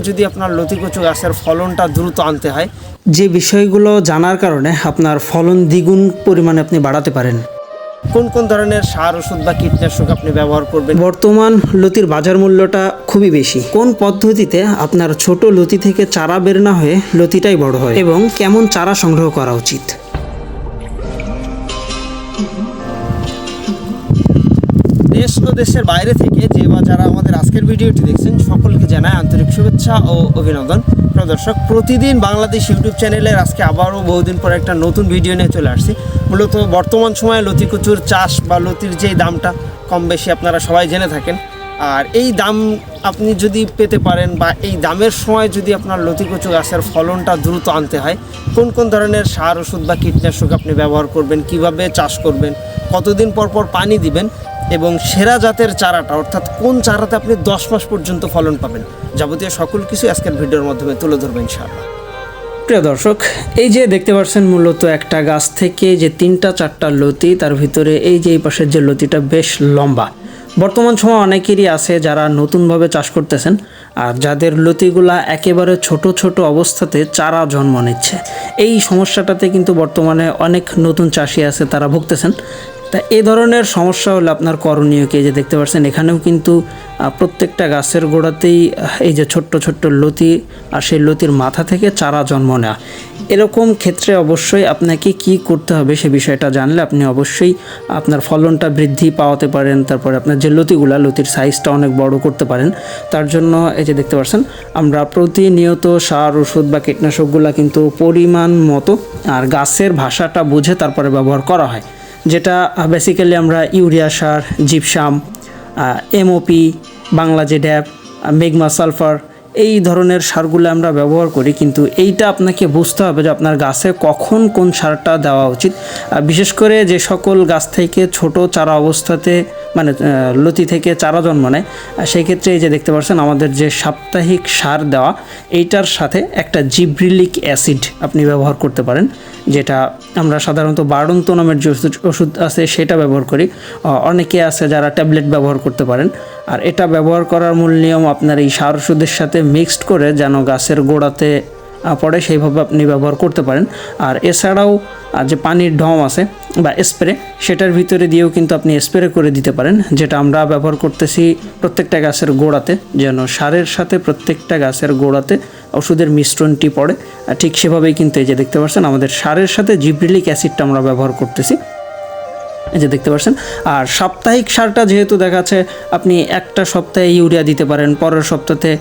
যদি আপনার লতিকচু গাছের ফলনটা দ্রুত আনতে হয়। যে বিষয়গুলো জানার কারণে আপনার ফলন দ্বিগুণ পরিমাণে আপনি বাড়াতে পারেন। কোন কোন ধরনের সার ওষুধ বা কীটনাশক আপনি ব্যবহার করবেন? বর্তমান লতির বাজার মূল্যটা খুবই বেশি। কোন পদ্ধতিতে আপনার ছোট লতি থেকে চারা বের না হয়ে লতিটাই বড় হয়? এবং কেমন চারা সংগ্রহ করা উচিত? দেশ ও দেশের বাইরে থেকে যে বা যারা আমাদের আজকের ভিডিওটি দেখছেন, সকলকে জানায় আন্তরিক শুভেচ্ছা ও অভিনন্দন। প্রিয় দর্শক, প্রতিদিন বাংলাদেশ ইউটিউব চ্যানেলের আজকে আবারও বহুদিন পর একটা নতুন ভিডিও নিয়ে চলে আসছি। মূলত বর্তমান সময়ে লতিকুচুর চাষ বা লতির যেই দামটা কম বেশি আপনারা সবাই জেনে থাকেন। আর এই দাম আপনি যদি পেতে পারেন বা এই দামের সময় যদি আপনার লতিকচু গাছের ফলনটা দ্রুত আনতে হয়, কোন কোন ধরনের সার, ওষুধ বা কীটনাশক আপনি ব্যবহার করবেন, কীভাবে চাষ করবেন, কতদিন পর পর পানি দিবেন এবং সেরা জাতের চারাটা, অর্থাৎ কোন চারাতে আপনি দশ মাস পর্যন্ত ফলন পাবেন, যাবতীয় সকল কিছু আজকের ভিডিওর মাধ্যমে তুলে ধরবেন ইনশাআল্লাহ। প্রিয় দর্শক, এই যে দেখতে পাচ্ছেন মূলত একটা গাছ থেকে যে তিনটা, চারটা লতি, তার ভিতরে এই যে এই পাশের যে লতিটা বেশ লম্বা। বর্তমান সময় অনেকেরই আছে যারা নতুনভাবে চাষ করতেছেন, আর যাদের লতিগুলা একেবারে ছোট ছোট অবস্থাতে চারা জন্ম নিচ্ছে। এই সমস্যাটাতে কিন্তু বর্তমানে অনেক নতুন চাষি আছে, তারা ভুগতেছেন। তা এ ধরনের সমস্যা হলে আপনার করণীয় কি? যে দেখতে পাচ্ছেন, এখানেও কিন্তু প্রত্যেকটা গাছের গোড়াতেই এই যে ছোট্ট ছোট্ট লতি আর সেই লতির মাথা থেকে চারা জন্ম নেওয়া। এরকম ক্ষেত্রে অবশ্যই আপনাকে কি করতে হবে সে বিষয়টা জানলে আপনি অবশ্যই আপনার ফলনটা বৃদ্ধি পাওয়াতে পারেন, তারপরে আপনার যে লতিগুলা, লতির সাইজটা অনেক বড় করতে পারেন। তার জন্য এই যে দেখতে পাচ্ছেন, আমরা প্রতিনিয়ত সার, ওষুধ বা কীটনাশকগুলা কিন্তু পরিমাণ মতো আর গাছের ভাষাটা বুঝে তারপরে ব্যবহার করা হয়। যেটা বেসিক্যালি আমরা ইউরিয়া সার জিপসাম এমওপি বাংলা যে ড্যাপ মেগমা সালফার এই ধরনের সারগুলো আমরা ব্যবহার করি। কিন্তু এইটা আপনাকে বুঝতে হবে যে আপনার গাছে কখন কোন সারটা দেওয়া উচিত। বিশেষ করে যে সকল গাছ থেকে ছোট চারা অবস্থাতে মানে লতি থেকে চারা জন্ম নেয় সেই ক্ষেত্রে এই যে দেখতে পাচ্ছেন আমাদের যে সাপ্তাহিক সার দেওয়া, এইটার সাথে একটা জিব্রিলিক অ্যাসিড আপনি ব্যবহার করতে পারেন। যেটা আমরা সাধারণত বারন্ত নামের যে ওষুধ- আছে সেটা ব্যবহার করি। অনেকে আছে যারা ট্যাবলেট ব্যবহার করতে পারেন। আর এটা ব্যবহার করার মূল নিয়ম আপনার এই সার ওষুধের সাথে মিক্সড করে যেন গাছের গোড়াতে পড়ে সেইভাবে আপনি ব্যবহার করতে পারেন। আর এছাড়াও যে পানির ঢম আছে বা স্প্রে, সেটার ভিতরে দিয়েও কিন্তু আপনি স্প্রে করে দিতে পারেন, যেটা আমরা ব্যবহার করতেছি প্রত্যেকটা গাছের গোড়াতে, যেন সারের সাথে প্রত্যেকটা গাছের গোড়াতে ওষুধের মিশ্রণটি পড়ে। ঠিক সেভাবেই কিন্তু এই যে দেখতে পাচ্ছেন, আমাদের সারের সাথে জিব্রিলিক অ্যাসিডটা আমরা ব্যবহার করতেছি। যে দেখতে পাচ্ছেন। আর সাপ্তাহিক সারটা যেহেতু দেখাচ্ছে, আপনি একটা সপ্তাহে ইউরিয়া দিতে পারেন, পরের সপ্তাহে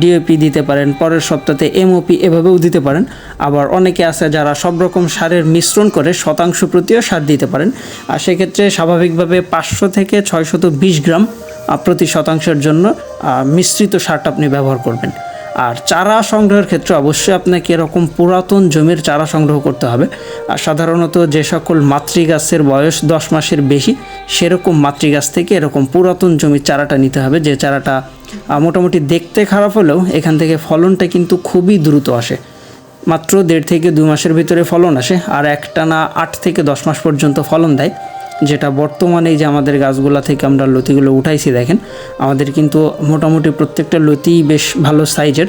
ডিএপি দিতে পারেন, পরের সপ্তাহে এমওপি এভাবেও দিতে পারেন। আবার অনেকে আছে যারা সব রকম সারের মিশ্রণ করে শতাংশ প্রতিও সার দিতে পারেন। আর সেক্ষেত্রে স্বাভাবিকভাবে পাঁচশো থেকে ছয়শত বিশ গ্রাম প্রতি শতাংশের জন্য মিশ্রিত সারটা আপনি ব্যবহার করবেন। আর চারা সংগ্রহের ক্ষেত্রে অবশ্যই আপনাকে এরকম পুরাতন জমির চারা সংগ্রহ করতে হবে। আর সাধারণত যে সকল মাতৃগাছের বয়স দশ মাসের বেশি, সেরকম মাতৃগাছ থেকে এরকম পুরাতন জমির চারাটা নিতে হবে। যে চারাটা মোটামুটি দেখতে খারাপ হলেও এখান থেকে ফলনটা কিন্তু খুবই দ্রুত আসে। মাত্র দেড় থেকে দু মাসের ভিতরে ফলন আসে, আর একটানা আট থেকে দশ মাস পর্যন্ত ফলন দেয়। যেটা বর্তমানে যে আমাদের গাছগুলা থেকে আমরা লতিগুলো উঠাইছি, দেখেন, আমাদের কিন্তু মোটামুটি প্রত্যেকটা লতিই বেশ ভালো সাইজের।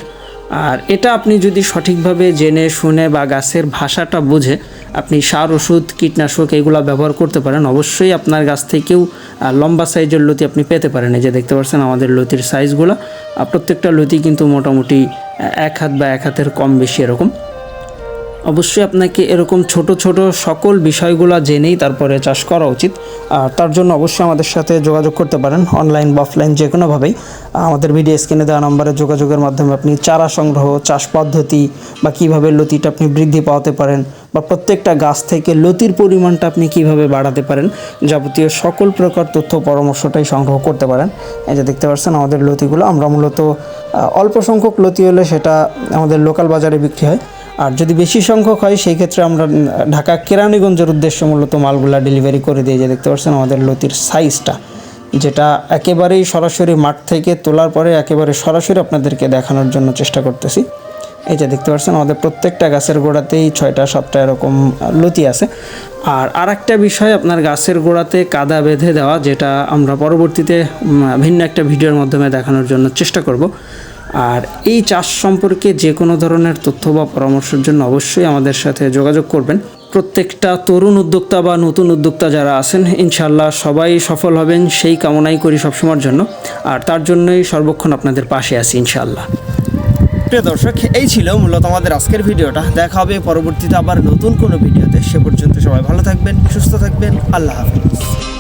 আর এটা আপনি যদি সঠিকভাবে জেনে শুনে বা গাছের ভাষাটা বুঝে আপনি সার ওষুধ, কীটনাশক এগুলো ব্যবহার করতে পারেন, অবশ্যই আপনার গাছ থেকেও লম্বা সাইজের লতি আপনি পেতে পারেন। এই যে দেখতে পাচ্ছেন আমাদের লতির সাইজগুলো প্রত্যেকটা লতি কিন্তু মোটামুটি এক হাত বা এক হাতের কম বেশি এরকম। অবশ্যই আপনাকে এরকম ছোট ছোট সকল বিষয়গুলো জেনেই তারপরে চাষ করা উচিত। আর তার জন্য অবশ্যই আমাদের সাথে যোগাযোগ করতে পারেন অনলাইন বা অফলাইন যে কোনোভাবেই আমাদের ভিডিও স্ক্রিনে দেওয়া নম্বরে যোগাযোগের মাধ্যমে আপনি চারা সংগ্রহ, চাষ পদ্ধতি বা কীভাবে লতিটা আপনি বৃদ্ধি পাওয়াতে পারেন বা প্রত্যেকটা গাছ থেকে লতির পরিমাণটা আপনি কীভাবে বাড়াতে পারেন যাবতীয় সকল প্রকার তথ্য, পরামর্শটাই সংগ্রহ করতে পারেন। এই যে দেখতে পাচ্ছেন আমাদের লতিগুলো, আমরা মূলত অল্প সংখ্যক লতি হলে সেটা আমাদের লোকাল বাজারে বিক্রি হয়। আর যদি বেশি সংখ্যক হয়, সেই ক্ষেত্রে আমরা ঢাকা কেরানীগঞ্জের উদ্দেশ্য মূলত মালগুলা ডেলিভারি করে দিয়ে যে দেখতে পাচ্ছেন আমাদের লতির সাইজটা যেটা একেবারেই সরাসরি মাঠ থেকে তোলার পরে একেবারে সরাসরি আপনাদেরকে দেখানোর জন্য চেষ্টা করতেছি। এই যে দেখতে পাচ্ছেন আমাদের প্রত্যেকটা গাছের গোড়াতেই ছয়টা, সাতটা এরকম লতি আছে। আর আর একটা বিষয় আপনার গাছের গোড়াতে কাদা বেঁধে দেওয়া, যেটা আমরা পরবর্তীতে ভিন্ন একটা ভিডিওর মাধ্যমে দেখানোর জন্য চেষ্টা করব। আর এই চাষ সম্পর্কে যে কোনো ধরনের তথ্য বা পরামর্শের জন্য অবশ্যই আমাদের সাথে যোগাযোগ করবেন। প্রত্যেকটা তরুণ উদ্যোক্তা বা নতুন উদ্যোক্তা যারা আছেন ইনশাল্লাহ সবাই সফল হবেন, সেই কামনাই করি সবসময়ের জন্য। আর তার জন্যই সর্বক্ষণ আপনাদের পাশে আছি ইনশাল্লাহ প্রিয় দর্শক, এই ছিল মূলত আমাদের আজকের ভিডিওটা। দেখা হবে পরবর্তীতে আবার নতুন কোনো ভিডিওতে। সে পর্যন্ত সবাই ভালো থাকবেন, সুস্থ থাকবেন। আল্লাহ হাফিজ।